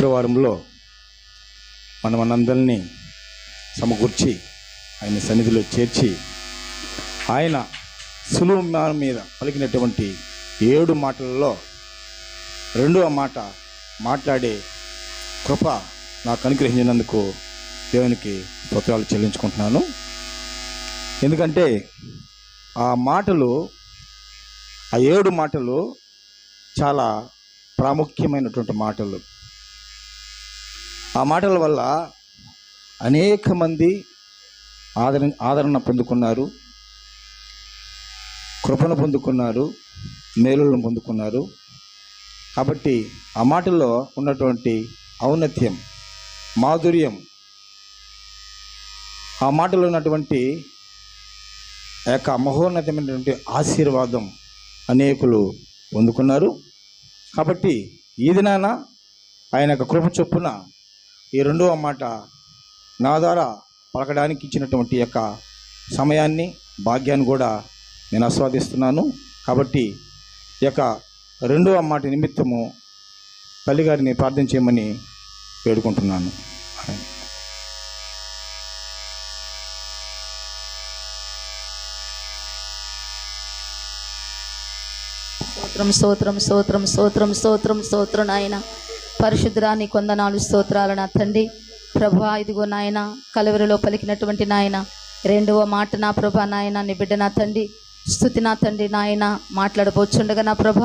శుక్రవారంలో మన మనందరినీ సమకూర్చి ఆయన సన్నిధిలో చేర్చి ఆయన సులువు మీద పలికినటువంటి ఏడు మాటలలో రెండవ మాట మాట్లాడే కృప నాకు అనుగ్రహించినందుకు దేవునికి స్తోత్రాలు చెల్లించుకుంటున్నాను. ఎందుకంటే ఆ మాటలు ఆ ఏడు మాటలు చాలా ప్రాముఖ్యమైనటువంటి మాటలు. ఆ మాటల వల్ల అనేక మంది ఆదరణ ఆదరణ పొందుకున్నారు కృపను పొందుకున్నారు మేలులను పొందుకున్నారు. కాబట్టి ఆ మాటల్లో ఉన్నటువంటి ఔన్నత్యం మాధుర్యం ఆ మాటలో ఉన్నటువంటి ఆ యొక్క మహోన్నతమైనటువంటి ఆశీర్వాదం అనేకులు పొందుకున్నారు. కాబట్టి ఈ దినాన ఆయన యొక్క కృప చొప్పున ఈ రెండవ మాట నా ద్వారా పలకడానికి ఇచ్చినటువంటి యొక్క సమయాన్ని భాగ్యాన్ని కూడా నేను ఆస్వాదిస్తున్నాను. కాబట్టి ఈ యొక్క రెండవ మాట నిమిత్తము తల్లిగారిని ప్రార్థన చేయమని వేడుకుంటున్నాను. స్తోత్రం స్తోత్రం స్తోత్రం స్తోత్రం స్తోత్రం స్తోత్రం నాయన. పరిశుద్ధరా నీ కొందనాలు స్తోత్రాలు నా తండ్రి. ప్రభా ఇదిగో నాయన కలవరిలో పలికినటువంటి నాయన రెండవ మాట నా ప్రభ నాయన నీ బిడ్డ నా తండ్రి. స్థుతి నా తండ్రి నాయన మాట్లాడబోచుండగా నా ప్రభ.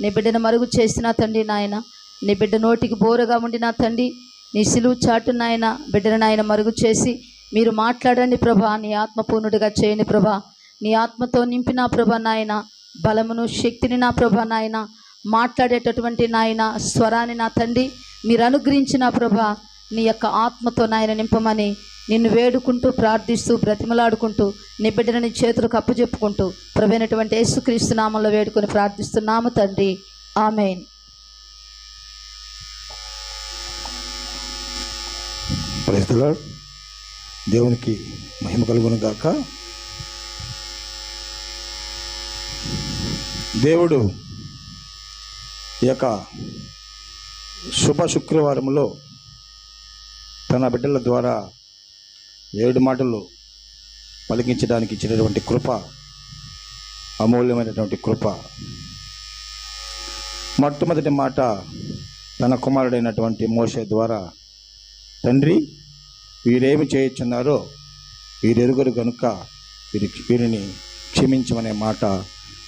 నీ బిడ్డను మరుగు చేసిన తండ్రి నాయన. నీ బిడ్డ నోటికి బోరగా ఉండి నా తండ్రి. నీ సిలువు చాటు నాయన బిడ్డను నాయన మరుగు చేసి మీరు మాట్లాడండి ప్రభా. నీ ఆత్మపూర్ణుడిగా చేయండి ప్రభా. నీ ఆత్మతో నింపిన ప్రభా నాయన. బలమును శక్తిని నా ప్రభా నాయన. మాట్లాడేటటువంటి నాయన స్వరాన్ని నా తండ్రి మీరు అనుగ్రహించిన ప్రభ నీ యొక్క ఆత్మతో నాయన నింపమని నిన్ను వేడుకుంటూ ప్రార్థిస్తూ బ్రతిమలాడుకుంటూ నీ బిడ్డని నీ చేతులకు అప్పచెప్పుకుంటూ ప్రభైనటువంటి యేసుక్రీస్తు నామంలో వేడుకొని ప్రార్థిస్తున్నాము తండ్రి. ఆమెన్. ప్రైజ్ దేవునికి మహిమ కలుగును గాక. దేవుడు ఈ యొక్క శుభ శుక్రవారంలో తన బిడ్డల ద్వారా ఏడు మాటలు పలికించడానికి ఇచ్చినటువంటి కృప అమూల్యమైనటువంటి కృప. మొట్టమొదటి మాట తన కుమారుడైనటువంటి మోషే ద్వారా తండ్రి వీరేమి చేయుచున్నారో వీరెరుగురు కనుక వీరి వీరిని క్షమించమనే మాట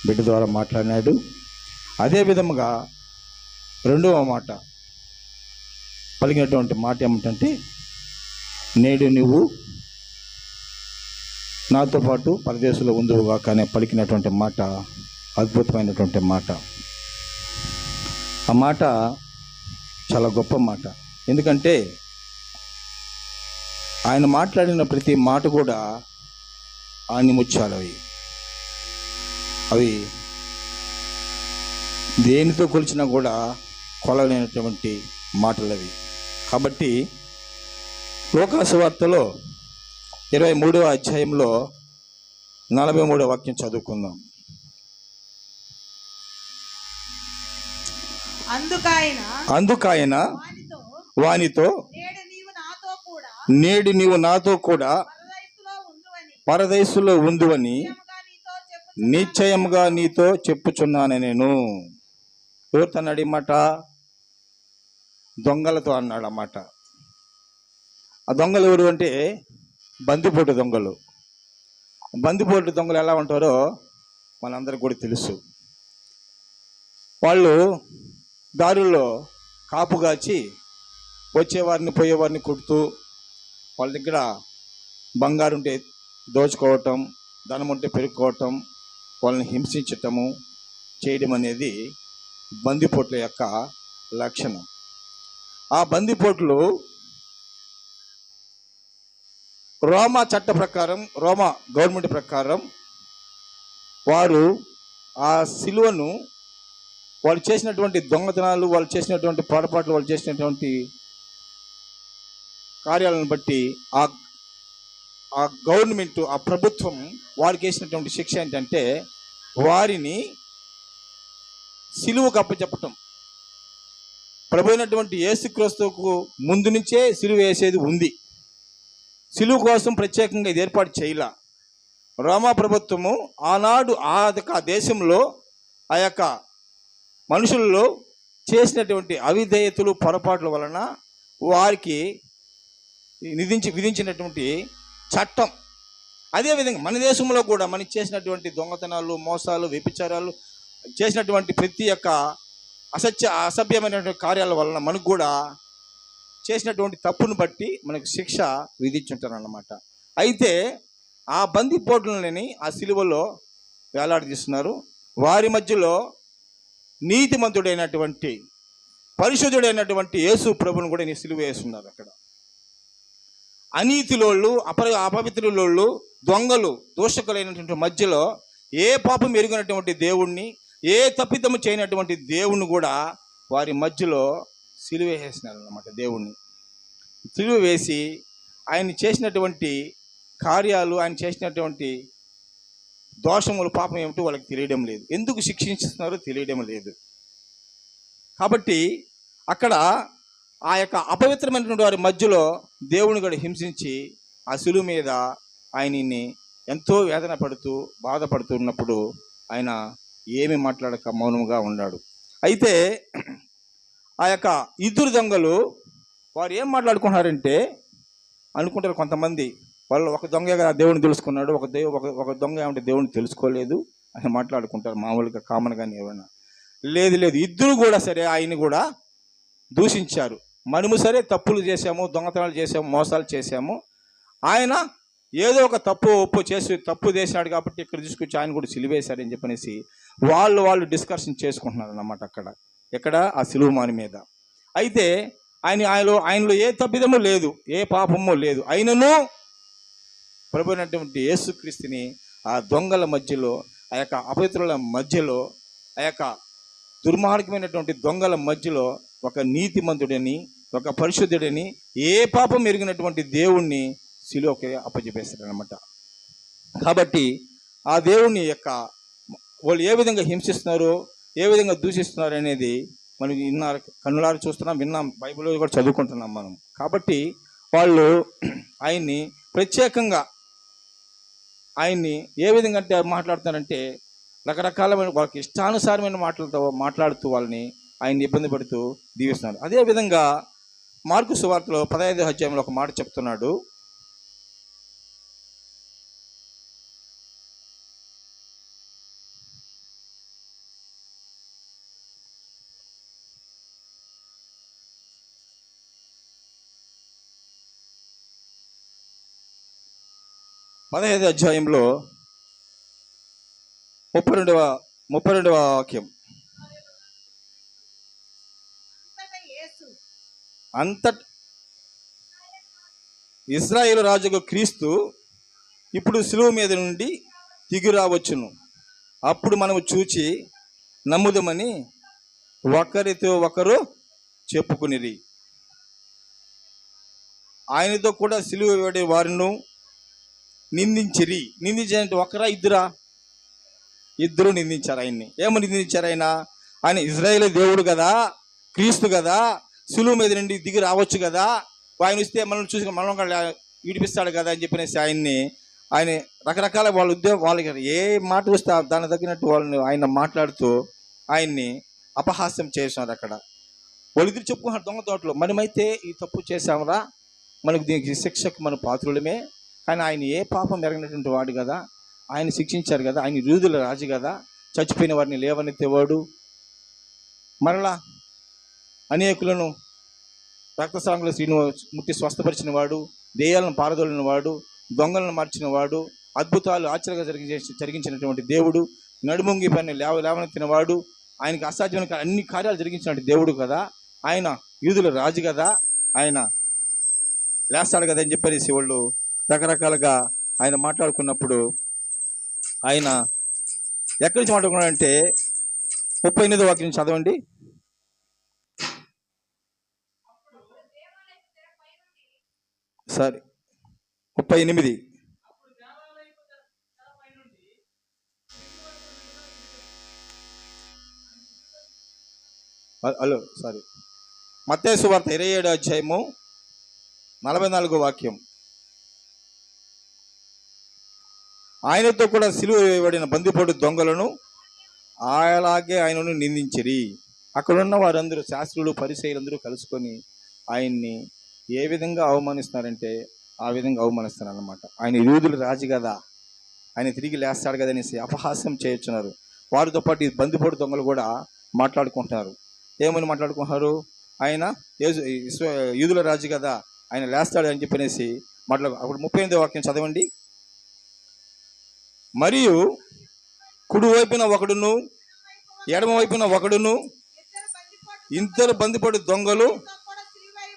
బిడ్డ ద్వారా మాట్లాడినాడు. అదే విధముగా రెండవ మాట పలికినటువంటి మాట ఏమిటంటే నేడు నువ్వు నాతో పాటు పరదేశంలో ఉందువుగా కానీ పలికినటువంటి మాట అద్భుతమైనటువంటి మాట. ఆ మాట చాలా గొప్ప మాట. ఎందుకంటే ఆయన మాట్లాడిన ప్రతి మాట కూడా ఆనిముత్యాలు అవి అవి దేనితో కొలిచినా కూడా కొలలేనటువంటి మాటలు అవి కాబట్టి లోకాసువార్తలో ఇరవై మూడవ అధ్యాయంలో నలభై మూడవ వాక్యం చదువుకుందాం. అందుకాయన అందుకాయన వానితో నేడు నీవు నాతో కూడా పరదేశంలో ఉందువని నిశ్చయముగా నీతో చెప్పుచున్నాను నేను. ఎవరితో అన్నాడు ఈ మాట దొంగలతో అన్నాడు అన్నమాట ఆ దొంగలు ఎవరు అంటే బందిపోటు దొంగలు. బందిపోటు దొంగలు ఎలా ఉంటారో మనందరికి కూడా తెలుసు. వాళ్ళు దారుల్లో కాపుగాచి వచ్చేవారిని పోయేవారిని కొడుతూ వాళ్ళ దగ్గర బంగారు ఉంటే దోచుకోవటం ధనం ఉంటే పెరుక్కోవటం వాళ్ళని హింసించటము చేయడం అనేది బందిపోట్ల యొక్క లక్షణం. ఆ బందిపోట్లు రోమా చట్ట ప్రకారం రోమా గవర్నమెంట్ ప్రకారం వారు ఆ సిలువను వాళ్ళు చేసినటువంటి దొంగతనాలు వాళ్ళు చేసినటువంటి పొరపాట్లు వాళ్ళు చేసినటువంటి కార్యాలను బట్టి ఆ ఆ గవర్నమెంట్ ఆ ప్రభుత్వం వారికి వేసినటువంటి శిక్ష ఏంటంటే వారిని సిలువకు అప్పచెప్పటం. ప్రభు అయినటువంటి యేసుక్రీస్తుకు ముందు నుంచే సిలువ వేసేది ఉంది. సిలువ కోసం ప్రత్యేకంగా ఇది ఏర్పాటు చేయలా. రోమా ప్రభుత్వము ఆనాడు ఆ యొక్క దేశంలో ఆ యొక్క మనుషుల్లో చేసినటువంటి అవిధేయతలు పొరపాట్ల వలన వారికి విధించి విధించినటువంటి చట్టం. అదేవిధంగా మన దేశంలో కూడా మనం చేసినటువంటి దొంగతనాలు మోసాలు వ్యభిచారాలు చేసినటువంటి ప్రతి ఒక్క అసత్య అసభ్యమైనటువంటి కార్యాల వలన మనకు కూడా చేసినటువంటి తప్పును బట్టి మనకు శిక్ష విధించుంటారన్నమాట. అయితే ఆ బందిపోట్లని ఆ సిలువలో వేలాడదీస్తున్నారు. వారి మధ్యలో నీతిమంతుడైనటువంటి పరిశుద్ధుడైనటువంటి యేసు ప్రభుని కూడా నీ సిలువ వేస్తున్నారు అక్కడ. అనీతిలోళ్ళు అప అపవిత్రులోళ్ళు దొంగలు దోషకులైనటువంటి మధ్యలో ఏ పాపం ఎరిగినటువంటి దేవుణ్ణి ఏ తప్పిదము చేయనటువంటి దేవుణ్ణి కూడా వారి మధ్యలో సిలువ అనమాట అన్నమాట దేవుణ్ణి. సిలువ వేసి ఆయన చేసినటువంటి కార్యాలు ఆయన చేసినటువంటి దోషములు పాపం ఏమిటో వాళ్ళకి తెలియడం లేదు. ఎందుకు శిక్షిస్తున్నారో తెలియడం లేదు. కాబట్టి అక్కడ ఆ యొక్క అపవిత్రమైనటువంటి వారి మధ్యలో దేవుని కూడా హింసించి ఆ సులువు మీద ఆయనని ఎంతో వేదన పడుతూ బాధపడుతున్నప్పుడు ఆయన ఏమి మాట్లాడక మౌనంగా ఉన్నాడు. అయితే ఆ యొక్క ఇద్దరు దొంగలు వారు ఏం మాట్లాడుకున్నారంటే అనుకుంటారు కొంతమంది వాళ్ళు ఒక దొంగ కదా దేవుని తెలుసుకున్నాడు ఒక దేవు ఒక ఒక దొంగ ఏమంటే దేవుని తెలుసుకోలేదు అని మాట్లాడుకుంటారు మామూలుగా కామన్గానే ఏమైనా లేదు లేదు ఇద్దరు కూడా సరే ఆయన్ని కూడా దూషించారు. మనము సరే తప్పులు చేశాము దొంగతనాలు చేసాము మోసాలు చేశాము. ఆయన ఏదో ఒక తప్పు ఒప్పు చేసి తప్పు చేశాడు కాబట్టి ఇక్కడ తీసుకొచ్చి ఆయన కూడా సిలివేశారని చెప్పనేసి వాళ్ళు వాళ్ళు డిస్కషన్ చేసుకుంటున్నారు అన్నమాట అక్కడ. ఎక్కడ? ఆ సిలువ మాని మీద. అయితే ఆయన ఆయనలో ఆయనలో ఏ తప్పిదమో లేదు ఏ పాపమో లేదు. అయినను ప్రభు అయినటువంటి యేసుక్రీస్తుని ఆ దొంగల మధ్యలో ఆ యొక్క అపవిత్రుల మధ్యలో ఆ యొక్క దుర్మార్గమైనటువంటి దొంగల మధ్యలో ఒక నీతిమంతుడని ఒక పరిశుద్ధుడని ఏ పాపం ఎరిగినటువంటి దేవుణ్ణి శిలోకి అప్పచెప్పేస్తాడనమాట కాబట్టి ఆ దేవుని యొక్క వాళ్ళు ఏ విధంగా హింసిస్తున్నారు ఏ విధంగా దూషిస్తున్నారు అనేది మనం విన్నారు కన్నులారు చూస్తున్నాం విన్నాం బైబిల్లో కూడా చదువుకుంటున్నాం మనం. కాబట్టి వాళ్ళు ఆయన్ని ప్రత్యేకంగా ఆయన్ని ఏ విధంగా అంటే మాట్లాడుతున్నారంటే రకరకాలమైన వాళ్ళకి ఇష్టానుసారమైన మాటలతో మాట్లాడుతూ వాళ్ళని ఆయన్ని ఇబ్బంది పెడుతూ దీవిస్తున్నారు. అదేవిధంగా మార్కు సువార్తలో పదహైదు అధ్యాయంలో ఒక మాట చెప్తున్నాడు. పదహైదు అధ్యాయంలో ముప్పై రెండవ ముప్పై రెండవ వాక్యం. అంత ఇజ్రాయేల్ రాజుకు క్రీస్తు ఇప్పుడు శిలువ మీద నుండి దిగి రావచ్చును. అప్పుడు మనము చూచి నమ్ముదమని ఒకరితో ఒకరు చెప్పుకునిరి. ఆయనతో కూడా సిలువ వేడే వారిను నిందించిరి. నిందించారంటే ఒకరా ఇద్దరా? ఇద్దరు నిందించారు ఆయన్ని. ఏమని నిందించారు ఆయన? ఆయన ఇజ్రాయేల్ దేవుడు కదా క్రీస్తు కదా సులువు మీద నుండి దిగి రావచ్చు కదా ఆయన వస్తే మనల్ని చూసి మనం విడిపిస్తాడు కదా అని చెప్పినేసి ఆయన్ని ఆయన రకరకాల వాళ్ళ ఉద్యోగం వాళ్ళకి ఏ మాట వస్తే దాని తగ్గినట్టు వాళ్ళని ఆయన మాట్లాడుతూ ఆయన్ని అపహాస్యం చేసినారు అక్కడ. వాళ్ళిద్దరు చెప్పుకున్నారు దొంగ తోటలో. మనమైతే ఈ తప్పు చేశామరా మనకు దీనికి శిక్షకు మన పాత్రులమే. కానీ ఆయన ఏ పాపం ఎరగినటువంటి వాడు కదా ఆయన శిక్షించారు కదా ఆయన రూదుల రాజు కదా చచ్చిపోయిన వారిని లేవనెత్తేవాడు. మరలా అనేకులను రక్తస్రాంగుల శ్రీను ముట్టి స్వస్థపరిచిన వాడు దేయాలను పారదోలిన వాడు దొంగలను మార్చిన వాడు అద్భుతాలు ఆశ్చర్యంగా జరిగి జరిగించినటువంటి దేవుడు నడుముంగి పని లేవ లేవనెత్తిన వాడు ఆయనకి అసాధ్యమైన అన్ని కార్యాలు జరిగించినటువంటి దేవుడు కదా ఆయన యూదుల రాజు కదా ఆయన లేస్తాడు కదా అని చెప్పేసి వాళ్ళు రకరకాలుగా ఆయన మాట్లాడుకున్నప్పుడు ఆయన ఎక్కడి నుంచి మాట్లాడుకున్నాడంటే ముప్పై ఎనిమిది వాక్యం చదవండి. సరే ముప్పై ఎనిమిది. Hello sorry. మత్స్సు వార్త ఇరవై ఏడు అధ్యాయము నలభై నాలుగో వాక్యం. ఆయనతో కూడా సిలువ వేయబడిన బందిపోటు దొంగలను అలాగే ఆయనను నిందించిరి. అక్కడున్న వారందరూ శాస్త్రులు పరిచయులందరూ కలుసుకొని ఆయన్ని ఏ విధంగా అవమానిస్తున్నారంటే ఆ విధంగా అవమానిస్తున్నారు అనమాట ఆయన యూదుల రాజు కదా. ఆయన తిరిగి లేస్తాడు కదా అనేసి అపహాస్యం చేయొచ్చున్నారు వారితో పాటు ఈ బందిపోటు దొంగలు కూడా మాట్లాడుకుంటున్నారు. ఏమని మాట్లాడుకుంటున్నారు? ఆయన యూదుల రాజు కదా. ఆయన లేస్తాడు అని చెప్పనేసి మాట్లాడు అప్పుడు ముప్పై ఎనిమిది వాక్యం చదవండి. మరియు కుడివైపున ఒకడును ఎడమ వైపున ఒకడును ఇద్దరు బందిపడి దొంగలు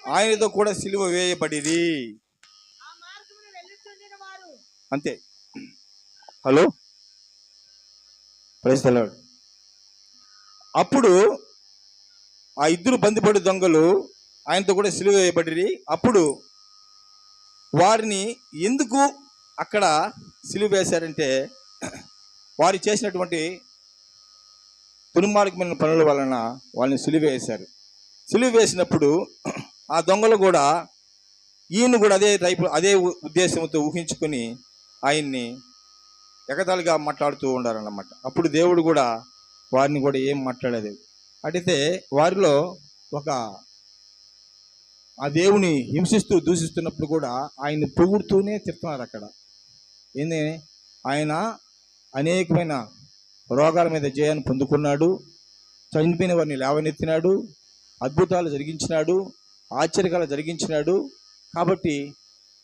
ఆయనతో కూడా సిలువ వేయబడిది అంతే. హలో? ప్రైజ్ అప్పుడు ఆ ఇద్దరు బందిపడి దొంగలు ఆయనతో కూడా సిలువ వేయబడి అప్పుడు వారిని ఎందుకు అక్కడ సిలువ వేశారంటే వారు చేసినటువంటి దుర్మార్గమైన పనుల వలన వాళ్ళని సిలువ వేశారు. సిలువ వేసినప్పుడు ఆ దొంగలు కూడా ఈయన కూడా అదే టైపు అదే ఉ- ఉద్దేశంతో ఊహించుకొని ఆయన్ని ఎగతాళిగా మాట్లాడుతూ ఉండాలన్నమాట అప్పుడు దేవుడు కూడా వారిని కూడా ఏం మాట్లాడలేదు. అడిగితే వారిలో ఒక ఆ దేవుని హింసిస్తూ దూషిస్తున్నప్పుడు కూడా ఆయన్ని పొగుడుతూనే తిడుతున్నారు అక్కడ. ఏంది? ఆయన అనేకమైన రోగాల మీద జయాన్ని పొందుకున్నాడు. చనిపోయిన వారిని లేవనెత్తినాడు. అద్భుతాలు జరిగించినాడు. ఆశ్చర్యకాలు జరిగించినాడు. కాబట్టి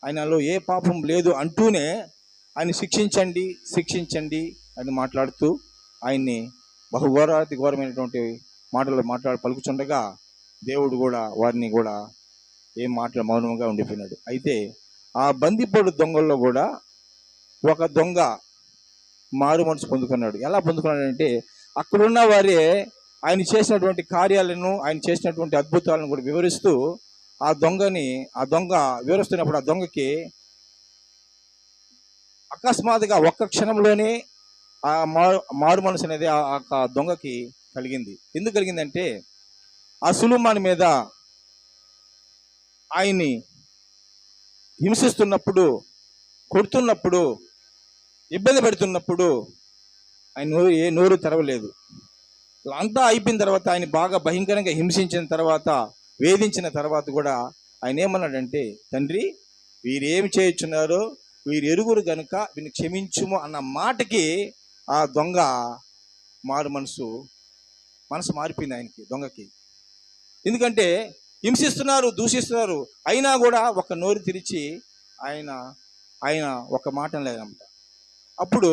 ఆయనలో ఏ పాపం లేదు అంటూనే ఆయన శిక్షించండి శిక్షించండి అని మాట్లాడుతూ ఆయన్ని బహుఘోరాతి ఘోరమైనటువంటి మాటలు మాట్లాడి పలుకుచుండగా దేవుడు కూడా వారిని కూడా ఏం మాటలు మౌనంగా ఉండిపోయినాడు. అయితే ఆ బందిపోడు దొంగల్లో కూడా ఒక దొంగ మారు మనసు పొందుకున్నాడు. ఎలా పొందుకున్నాడంటే అక్కడున్న వారే ఆయన చేసినటువంటి కార్యాలను ఆయన చేసినటువంటి అద్భుతాలను కూడా వివరిస్తూ ఆ దొంగని ఆ దొంగ వివరిస్తున్నప్పుడు ఆ దొంగకి అకస్మాత్తుగా ఒక్క క్షణంలోనే ఆ మారు మారు మనసు అనేది ఆ దొంగకి కలిగింది. ఎందుకు కలిగిందంటే ఆ సులుమాన్ మీద ఆయన్ని హింసిస్తున్నప్పుడు కొడుతున్నప్పుడు ఇబ్బంది పెడుతున్నప్పుడు ఆయన నోరు ఏ నోరు తెరవలేదు. అంతా అయిపోయిన తర్వాత ఆయన బాగా భయంకరంగా హింసించిన తర్వాత వేధించిన తర్వాత కూడా ఆయన ఏమన్నాడంటే తండ్రి వీరేమి చేయుచున్నారో వీరు ఎరుగురు గనుక వీరిని క్షమించుము అన్న మాటకి ఆ దొంగ మారు మనసు మనసు మారిపోయింది ఆయనకి దొంగకి. ఎందుకంటే హింసిస్తున్నారు దూషిస్తున్నారు అయినా కూడా ఒక నోరు తెరిచి ఆయన ఆయన ఒక మాట లేదన్నమాట అప్పుడు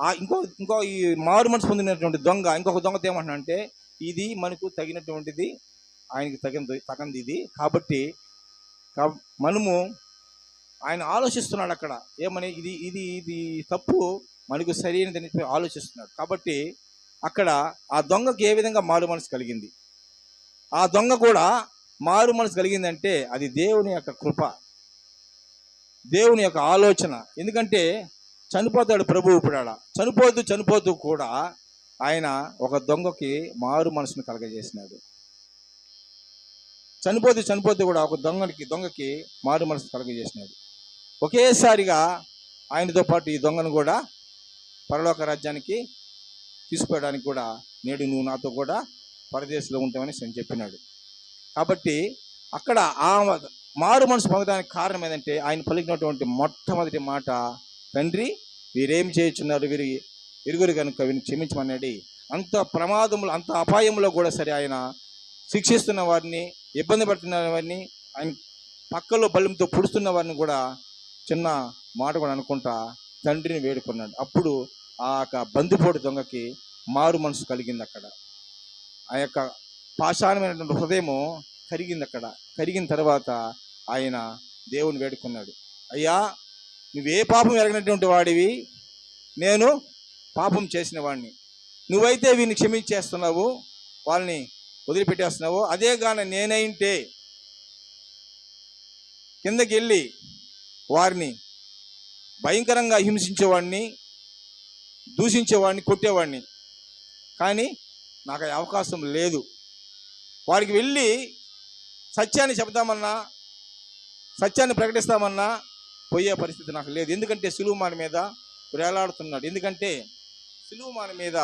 ఆ ఇంకో ఇంకో ఈ మారు మనసు పొందినటువంటి దొంగ ఇంకొక దొంగతో ఏమంటున్నా అంటే ఇది మనకు తగినటువంటిది ఆయనకి తగిన తగంది ఇది. కాబట్టి మనము ఆయన ఆలోచిస్తున్నాడు అక్కడ. ఏమని? ఇది ఇది ఇది తప్పు మనకు సరైనదని చెప్పి ఆలోచిస్తున్నాడు. కాబట్టి అక్కడ ఆ దొంగకి ఏ విధంగా మారు మనసు కలిగింది? ఆ దొంగ కూడా మారు మనసు కలిగిందంటే అది దేవుని యొక్క కృప. దేవుని యొక్క ఆలోచన. ఎందుకంటే చనిపోతాడు ప్రభు ఇప్పుడు చనిపోతూ చనిపోతూ కూడా ఆయన ఒక దొంగకి మారు మనసును కలగజేసినాడు. చనిపోతూ చనిపోతూ కూడా ఒక దొంగకి దొంగకి మారు మనసు కలగజేసినాడు. ఒకేసారిగా ఆయనతో పాటు ఈ దొంగను కూడా పరలోక రాజ్యానికి తీసుకుపోవడానికి కూడా నేడు నువ్వు నాతో కూడా పరదేశంలో ఉంటామని నేను చెప్పినాడు. కాబట్టి అక్కడ ఆ మారు మనసు పొందడానికి కారణం ఏంటంటే ఆయన పలికినటువంటి మొట్టమొదటి మాట తండ్రి వీరేం చేయుచున్నారు? వీరి ఇరుగురు కనుక వీరిని క్షమించమన్నాడు. అంత ప్రమాదములు అంత అపాయంలో కూడా సరే ఆయన శిక్షిస్తున్న వారిని ఇబ్బంది పడుతున్న వారిని ఆయన పక్కలో బలంతో పుడుస్తున్న వారిని కూడా చిన్న మాట కూడా అనుకుంటా తండ్రిని వేడుకున్నాడు. అప్పుడు ఆ యొక్క బందిపోటు దొంగకి మారు మనసు కలిగింది అక్కడ. ఆ యొక్క పాషాణమైనటువంటి హృదయము కరిగింది అక్కడ. కరిగిన తర్వాత ఆయన దేవుని వేడుకున్నాడు. అయ్యా నువ్వే పాపం ఎరగినటువంటి వాడివి? నేను పాపం చేసిన వాడిని నువ్వైతే వీరిని క్షమించేస్తున్నావు వాళ్ళని వదిలిపెట్టేస్తున్నావు. అదే గాన నేనైంటే కిందకి వెళ్ళి వారిని భయంకరంగా హింసించేవాడిని దూషించేవాడిని కొట్టేవాడిని కానీ నాకు అవకాశం లేదు. వారికి వెళ్ళి సత్యాన్ని చెబుతామన్నా సత్యాన్ని ప్రకటిస్తామన్నా పోయే పరిస్థితి నాకు లేదు. ఎందుకంటే సులువుమాన మీద వేలాడుతున్నాడు ఎందుకంటే సులువుమాన మీద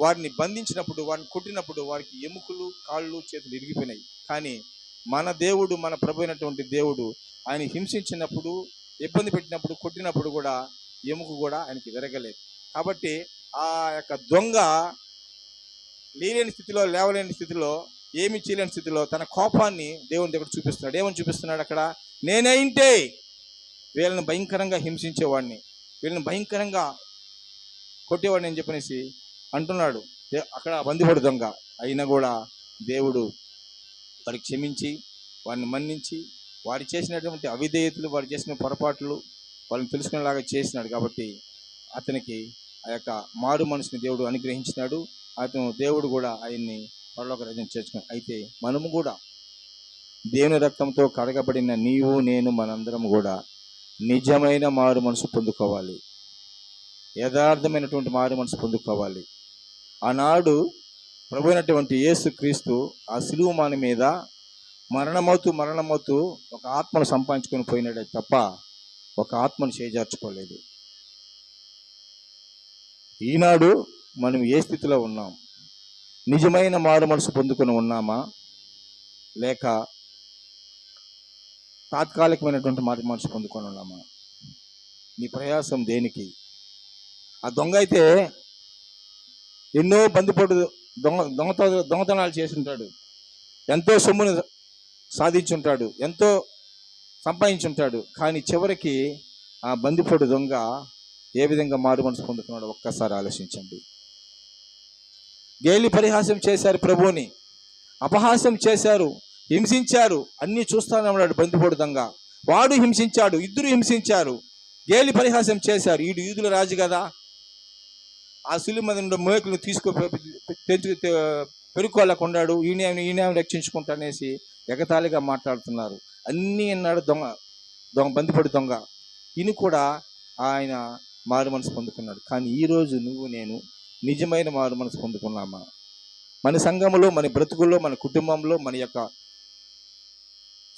వారిని బంధించినప్పుడు వారిని కొట్టినప్పుడు వారికి ఎముకలు కాళ్ళు చేతులు ఇరిగిపోయినాయి. కానీ మన దేవుడు మన ప్రభు అయినటువంటి దేవుడు ఆయన హింసించినప్పుడు ఇబ్బంది పెట్టినప్పుడు కొట్టినప్పుడు కూడా ఎముక కూడా ఆయనకి విరగలేదు. కాబట్టి ఆ యొక్క దొంగ లేని స్థితిలో లేవలేని స్థితిలో ఏమి చేయలేని స్థితిలో తన కోపాన్ని దేవుని దగ్గర చూపిస్తున్నాడు. ఏమని చూపిస్తున్నాడు అక్కడ? నేనైంటే వీళ్ళని భయంకరంగా హింసించేవాడిని. వీళ్ళని భయంకరంగా కొట్టేవాడిని అని చెప్పనేసి అంటున్నాడు. అక్కడ బందిపడు దొంగ. అయినా కూడా దేవుడు వారికి క్షమించి వారిని మన్నించి వారు చేసినటువంటి అవిధేయతలు వారు చేసిన పొరపాట్లు వాళ్ళని తెలుసుకునేలాగా చేసినాడు కాబట్టి అతనికి ఆ యొక్క మారు మనసుని దేవుడు అనుగ్రహించినాడు. అతను దేవుడు కూడా ఆయన్ని పరలోక రాజ్యం చేర్చుకున్నాడు అయితే మనము కూడా దేవుని రక్తంతో కడగబడిన నీవు నేను మనందరం కూడా నిజమైన మారు మనసు పొందుకోవాలి. యథార్థమైనటువంటి మారు మనసు పొందుకోవాలి. ఆనాడు ప్రభు అయినటువంటి యేసు క్రీస్తు ఆ సిలువ మాని మీద మరణమవుతూ మరణమవుతూ ఒక ఆత్మను సంపాదించుకొని పోయినాడే తప్ప ఒక ఆత్మను చేజార్చుకోలేదు. ఈనాడు మనం ఏ స్థితిలో ఉన్నాం? నిజమైన మారు మనసు పొందుకొని ఉన్నామా? లేక తాత్కాలికమైనటువంటి మాట మనసు పొందుకొని ఉన్నామా నీ ప్రయాసం దేనికి? ఆ దొంగ అయితే ఎన్నో బందిపోటు దొంగ దొంగత దొంగతనాలు చేసి ఉంటాడు ఎంతో సొమ్మును సాధించుంటాడు. ఎంతో సంపాదించుంటాడు. కానీ చివరికి ఆ బందిపోటు దొంగ ఏ విధంగా మారు మనసు పొందుకున్నాడో ఒక్కసారి ఆలోచించండి. గేలి పరిహాసం చేశారు ప్రభువుని. అపహాస్యం చేశారు. హింసించారు. అన్నీ చూస్తానే ఉన్నాడు బందిపోటు దొంగ వాడు హింసించాడు ఇద్దరు హింసించారు. గేలి పరిహాసం చేశారు. ఈడు యూదుల రాజు కదా. ఆ సిలి మీద ఉన్న మేకులు తీసుకో తెంచు పెరుక్కోలేకున్నాడు ఈయన ఈయన రక్షించుకుంటానేసి ఎగతాళిగా మాట్లాడుతున్నారు. అన్నీ అన్నాడు దొంగ దొంగ బందిపడి దొంగ. ఈయన కూడా ఆయన మారు మనసు పొందుకున్నాడు. కానీ ఈరోజు నువ్వు నేను నిజమైన మారు మనసు పొందుకున్నామా? మన సంఘములో మన బ్రతుకుల్లో మన కుటుంబంలో మన యొక్క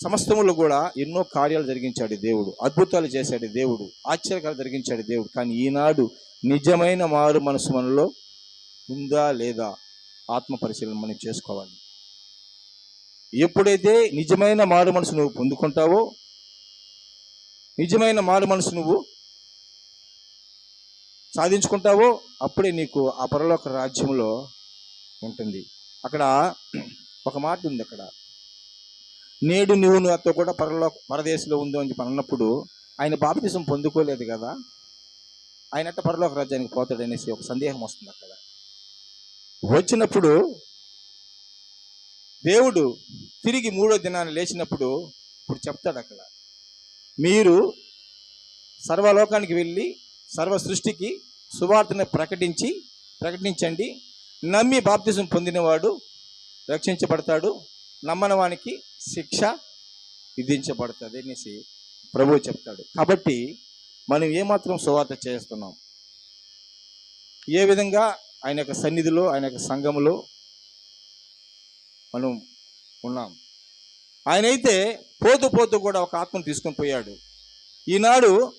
సమస్తములు కూడా ఎన్నో కార్యాలు జరిగించాడు దేవుడు. అద్భుతాలు చేశాడు దేవుడు. ఆశ్చర్యకాలు జరిగించాడు దేవుడు. కానీ ఈనాడు నిజమైన మారు మనసు మనలో ఉందా లేదా ఆత్మ పరిశీలన మనం చేసుకోవాలి. ఎప్పుడైతే నిజమైన మారు మనసు నువ్వు పొందుకుంటావో నిజమైన మారు మనసు నువ్వు సాధించుకుంటావో అప్పుడే నీకు ఆ పరలోక రాజ్యంలో ఉంటుంది. అక్కడ ఒక మాట ఉంది అక్కడ. నేడు నువ్వు నాతో కూడా పరలో పరదేశంలో ఉందో అని చెప్పి అన్నప్పుడు ఆయన బాప్తిజం పొందుకోలేదు కదా. ఆయన అట్ట పరలోక రాజ్యానికి పోతాడు అనేసి ఒక సందేహం వస్తుంది అక్కడ. వచ్చినప్పుడు దేవుడు తిరిగి మూడో దినాన్ని లేచినప్పుడు ఇప్పుడు చెప్తాడు అక్కడ. మీరు సర్వలోకానికి వెళ్ళి సర్వ సృష్టికి సువార్తను ప్రకటించి ప్రకటించండి. నమ్మి బాప్తిజం పొందినవాడు రక్షించబడతాడు. నమ్మని వానికి శిక్ష విధించబడుతుంది అనేసి ప్రభువు చెప్తాడు. కాబట్టి మనం ఏమాత్రం సువార్త చేస్తున్నాం? ఏ విధంగా ఆయన యొక్క సన్నిధిలో ఆయన యొక్క సంఘములో మనం ఉన్నాం? ఆయన అయితే పోతూ పోతూ కూడా ఒక ఆత్మను తీసుకొని పోయాడు. ఈనాడు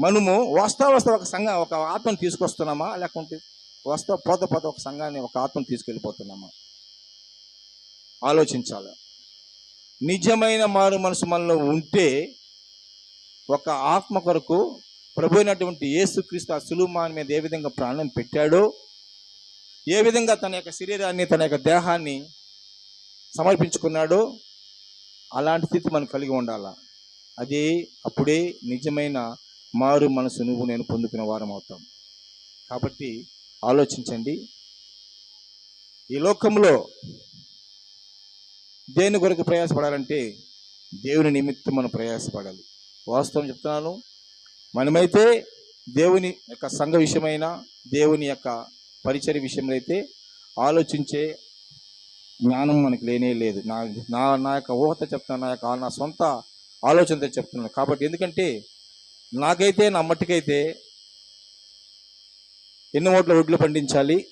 మనము వస్తా వస్తా ఒక సంఘం ఒక ఆత్మను తీసుకొస్తున్నామా? లేకుంటే వస్తా పోత పోత ఒక సంఘాన్ని ఒక ఆత్మను తీసుకెళ్ళిపోతున్నామా? ఆలోచించాలి. నిజమైన మారు మనసు మనలో ఉంటే ఒక ఆత్మ కొరకు ప్రభు అయినటువంటి యేసుక్రీస్తు ఆ సులుమాన్ మీద ఏ విధంగా ప్రాణం పెట్టాడో ఏ విధంగా తన యొక్క శరీరాన్ని తన యొక్క దేహాన్ని సమర్పించుకున్నాడో అలాంటి స్థితి మనం కలిగి ఉండాలా? అదే అప్పుడే నిజమైన మారు మనసు నువ్వు నేను పొందుకునే వారం అవుతాం. కాబట్టి ఆలోచించండి. ఈ లోకంలో దేని కొరకు ప్రయాసపడాలంటే దేవుని నిమిత్తం మనం ప్రయాసపడాలి. వాస్తవం చెప్తున్నాను. మనమైతే దేవుని యొక్క సంఘ విషయమైన దేవుని యొక్క పరిచయ విషయంలో అయితే ఆలోచించే జ్ఞానం మనకు లేనే లేదు. నా నా నా యొక్క ఊహత చెప్తున్నాను నా యొక్క నా సొంత ఆలోచనతో చెప్తున్నాను. కాబట్టి ఎందుకంటే నాకైతే నా మట్టుకైతే ఎన్ని ఓట్ల ఒడ్లు పండించాలి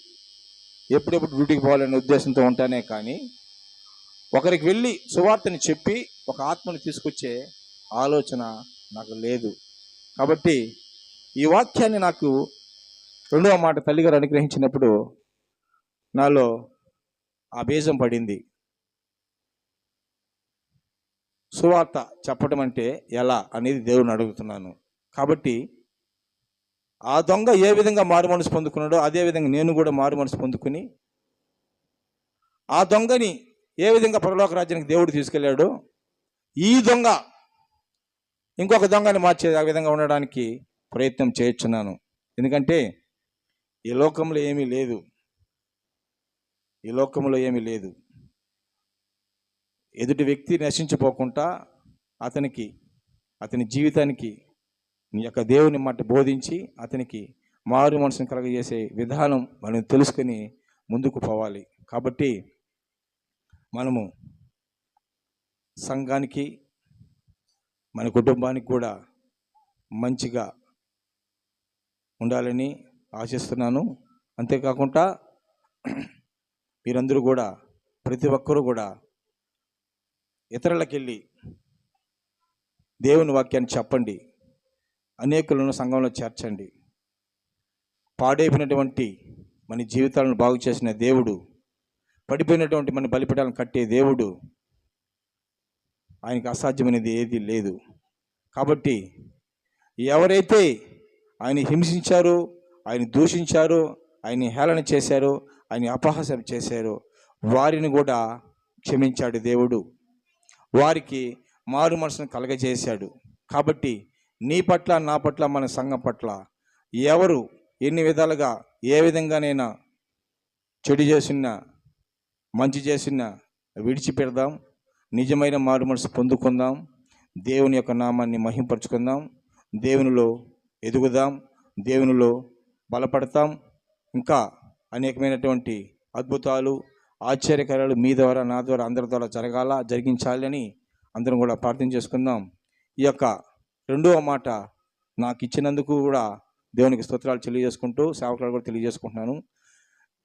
ఎప్పుడెప్పుడు డ్యూటీకి పోవాలనే ఉద్దేశంతో ఉంటానే కానీ ఒకరికి వెళ్ళి సువార్తని చెప్పి ఒక ఆత్మని తీసుకొచ్చే ఆలోచన నాకు లేదు. కాబట్టి ఈ వాక్యాన్ని నాకు రెండవ మాట తల్లిగారు అనుగ్రహించినప్పుడు నాలో ఆ బీజం పడింది. సువార్త చెప్పడం అంటే ఎలా అనేది దేవుని అడుగుతున్నాను. కాబట్టి ఆ దొంగ ఏ విధంగా మారు మనసు పొందుకున్నాడో అదే విధంగా నేను కూడా మారు మనసు పొందుకుని ఆ దొంగని ఏ విధంగా పరలోక రాజ్యానికి దేవుడు తీసుకెళ్ళాడు? ఈ దొంగ ఇంకొక దొంగని మార్చే ఆ విధంగా ఉండడానికి ప్రయత్నం చేయొచ్చున్నాను. ఎందుకంటే ఈ లోకంలో ఏమీ లేదు. ఈ లోకంలో ఏమీ లేదు. ఎదుటి వ్యక్తి నశించిపోకుండా అతనికి అతని జీవితానికి నీ యొక్క దేవుని మాట బోధించి అతనికి మారు మనసును కలగజేసే విధానం మనం తెలుసుకొని ముందుకు పోవాలి. కాబట్టి మనము సంఘానికి మన కుటుంబానికి కూడా మంచిగా ఉండాలని ఆశిస్తున్నాను. అంతేకాకుండా మీరందరూ కూడా ప్రతి ఒక్కరూ కూడా ఇతరులకెళ్ళి దేవుని వాక్యాన్ని చెప్పండి. అనేకులను సంఘంలో చేర్చండి. పాడైపోయినటువంటి మన జీవితాలను బాగు చేసిన దేవుడు పడిపోయినటువంటి మన బలిపీఠాలను కట్టే దేవుడు ఆయనకి అసాధ్యమైనది ఏది లేదు. కాబట్టి ఎవరైతే ఆయన హింసించారో ఆయన దూషించారో ఆయన హేళన చేశారో ఆయన అపహాసం చేశారో వారిని కూడా క్షమించాడు దేవుడు. వారికి మారు మనసును కలగజేశాడు. కాబట్టి నీ పట్ల నా పట్ల మన సంఘం పట్ల ఎవరు ఎన్ని విధాలుగా ఏ విధంగానైనా చెడు చేసినా మంచి చేసిన విడిచిపెడదాం. నిజమైన మారు మనసు పొందుకుందాం. దేవుని యొక్క నామాన్ని మహింపరుచుకుందాం. దేవునిలో ఎదుగుదాం. దేవునిలో బలపడతాం. ఇంకా అనేకమైనటువంటి అద్భుతాలు ఆశ్చర్యకరాలు మీ ద్వారా నా ద్వారా అందరి ద్వారా జరగాల జరిగించాలని అందరం కూడా ప్రార్థన చేసుకుందాం. ఈ యొక్క రెండవ మాట నాకు ఇచ్చినందుకు కూడా దేవునికి స్తోత్రాలు తెలియజేసుకుంటూ సేవకులు కూడా తెలియజేసుకుంటున్నాను.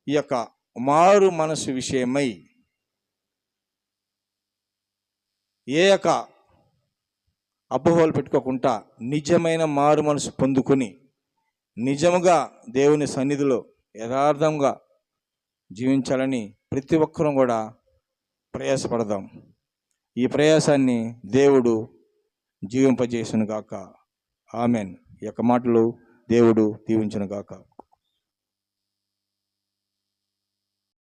ఈ యొక్క మారు మనసు విషయమై ఏ యొక్క అపోహలు పెట్టుకోకుండా నిజమైన మారు మనసు పొందుకొని నిజముగా దేవుని సన్నిధిలో యథార్థంగా జీవించాలని ప్రతి ఒక్కరూ కూడా ప్రయాసపడదాం. ఈ ప్రయాసాన్ని దేవుడు జీవింపజేసును గాక ఆమెన్. ఈ యొక్క మాటలు దేవుడు దీవించును గాక